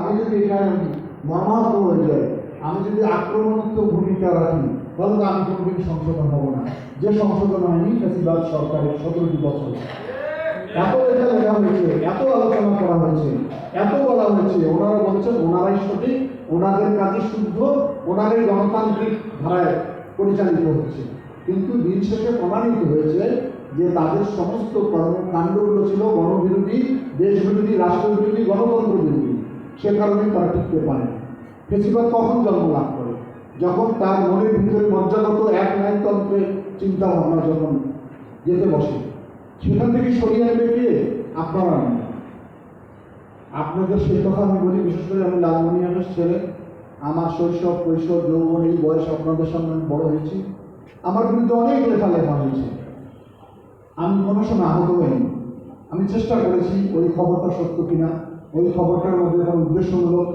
আমি যদি এখানে মর্মাহত হয়ে যাই, আমি যদি আক্রমণাত্মক ভূমিকা রাখি, তাহলে তো আমি কোনোদিন সংশোধন হব না। যে সংশোধন হয়নি ফেসিবাদ সরকারের সতেরোটি বছর। এত এটা লেখা হয়েছে, এত আলোচনা করা হয়েছে, এত বলা হয়েছে, ওনারা বলছেন ওনারাই সঠিক, ওনাদের কাজে শুদ্ধ ওনারাই গণতান্ত্রিক ধারায় পরিচালিত হচ্ছে। কিন্তু দিন শেষে প্রমাণিত হয়েছে যে তাদের সমস্ত কর্মকাণ্ডগুলো ছিল গণবিরোধী, দেশবিরোধী, রাষ্ট্রবিরোধী গণতন্ত্র বিরোধী সে কারণে তারা টিকতে পারে ফেসিবাদ কখন জন্ম লাভ করে, যখন তার মনের ভিতরে মজ্জাগত এক ন্যায়তন্ত্রের চিন্তা ভাবনা যখন যেতে বসে, সেখান থেকে সরিয়ে আনবে কে? আপনারা না। আপনাদের সেই কথা আমি বলি, বিশেষ করে আমি লালমনিয়ানের ছেলে। আমার শৈশব, কৈশোর, যৌবন, এই বয়স আপনাদের সামনে আমি বড় হয়েছি। আমার বিরুদ্ধে অনেক লেখা লেখা হয়েছে। আমি কোনো সময় আহত হইনি। আমি চেষ্টা করেছি ওই খবরটা সত্য কিনা। ওই খবরটার মধ্যে কোনো উদ্দেশ্যমূলক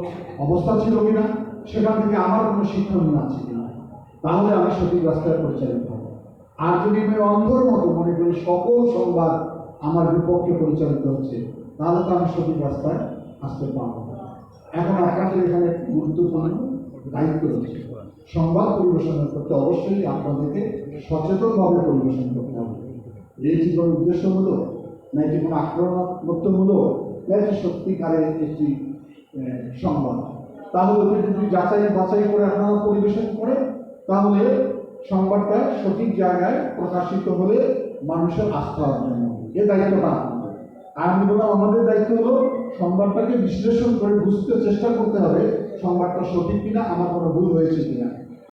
অবস্থা ছিল কিনা, সেখান থেকে আমার কোনো শিক্ষণীয় আছে কিনা, তাহলে আমি সঠিক রাস্তায় পরিচালিত হব। আর যদি আমি অন্ধর মতো মনে করি সকল সংবাদ আমার বিপক্ষে পরিচালিত হচ্ছে, তাহলে তো আমি সঠিক রাস্তায় আসতে পারব। এখন আপনাদের এখানে গুরুত্বপূর্ণ দায়িত্ব রয়েছে। সংবাদ পরিবেশনের করতে অবশ্যই আপনাদেরকে সচেতনভাবে পরিবেশন করতে হবে। এটি কোনো উদ্দেশ্যমূলক না এটি কোনো আক্রমণাত্মকমূলক এটি সত্যিকারের একটি সংবাদ। তাহলে ওকে যদি যাচাই বাছাই করে আপনারা পরিবেশন করে তাহলে সংবাদটা সঠিক জায়গায় প্রকাশিত হলে মানুষের আস্থা অর্জন হবে। এ দায়িত্বটা আমি বললাম, আমাদের দায়িত্ব হলো সংবাদটাকে বিশ্লেষণ করে বুঝতে চেষ্টা করতে হবে, সংবাদটা সঠিক কিনা, আমার কোনো ভুল হয়েছে কিনা।